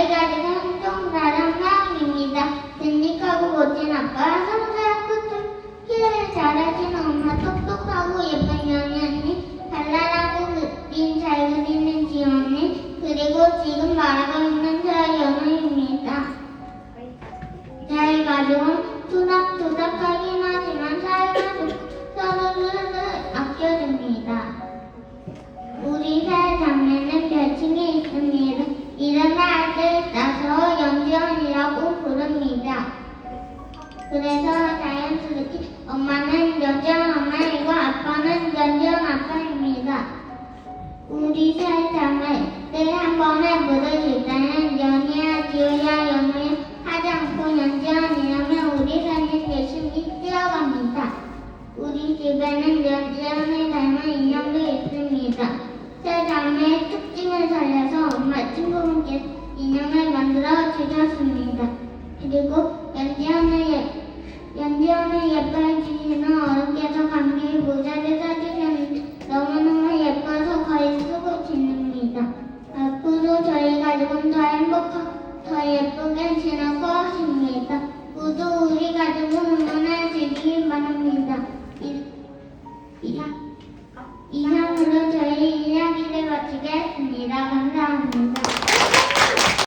가을가리는 홍종나라 마음입니다. 든직하고 멋진 아빠, 성사하고 키를 잘하시는 엄마, 똑똑하고 예쁜 연연이, 발랄하고 그림 잘 그리는 지원이, 그리고 지금 말하고 있는 저 연우입니다. 저희 가족은 투닥투닥하기는 그래서 자연스럽게 엄마는 여전 엄마이고 아빠는 여전 아빠입니다. 우리 세상을 늘한 번에 부르실 때는 연희야, 지우야, 연우야 하지 않고 연지연이라면 우리 삶은 열심히 뛰어갑니다. 우리 집에는 연지연을 닮은 인형도 있습니다. 새 자매의 특징을 살려서 엄마 친구분께 인형을 만들어 주셨습니다. 그리고 예뻐해주시는 어른께서 감기 모자를 사주셨는데 너무너무 예뻐서 거의 쓰고 지냅니다. 앞으로 저희가 조금 더 행복하고 더 예쁘게 지낼 것입니다. 모두 우리 가족을 응원해 주길 바랍니다. 이상으로 저희 이야기를 마치겠습니다.